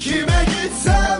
Kime gitsem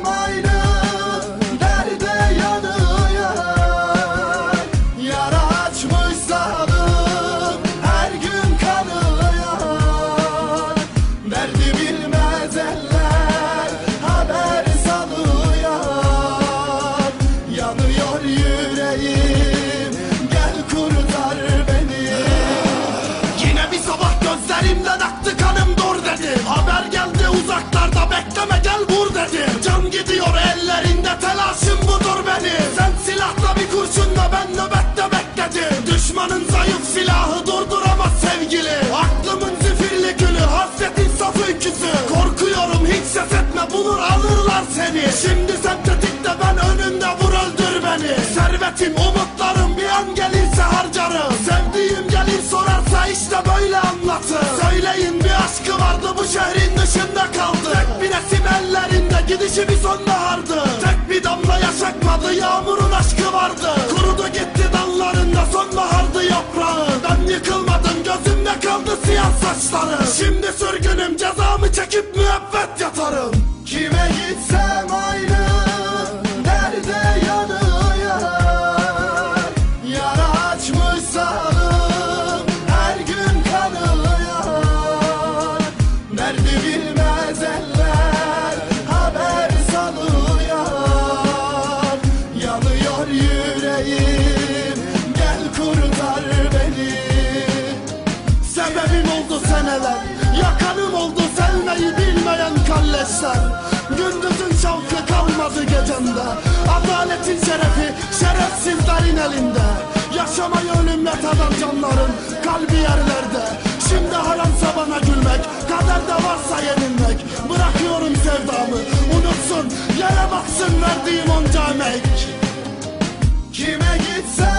seni Şimdi sen tetikte ben önünde vur öldür beni. Servetim umutlarım bir an gelirse harcarım. Sevdiğim gelir sorarsa işte böyle anlatır. Söyleyin bir aşkı vardı bu şehrin dışında kaldı. Tek bir resim ellerinde gidişi bir sonbahardı. Tek bir damla yaş akmadı yağmurun aşkı vardı. Kurudu gitti dallarında sonbahardı yaprağı. Ben yıkılmadım gözümde kaldı siyah saçları. Şimdi sürgünüm cezamı çekip müebbet yatarım. Kime gitsem Derdi bilmez Haber salıyor. Yanıyor yüreğim Gel kurtar beni. Sebebim oldu seneler Yakanım oldu sevmeyi bilmeyen kalleşler. Gündüzün şavkı kalmadı gecemde Adaletin şerefi şerefsizlerin elinde. Yaşamayı ölümle tadan canların kalbi yerlerde. Şimdi haramsa bana verdiğim onca emek Kime gitsem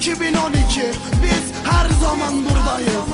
2012 Biz her zaman buradayız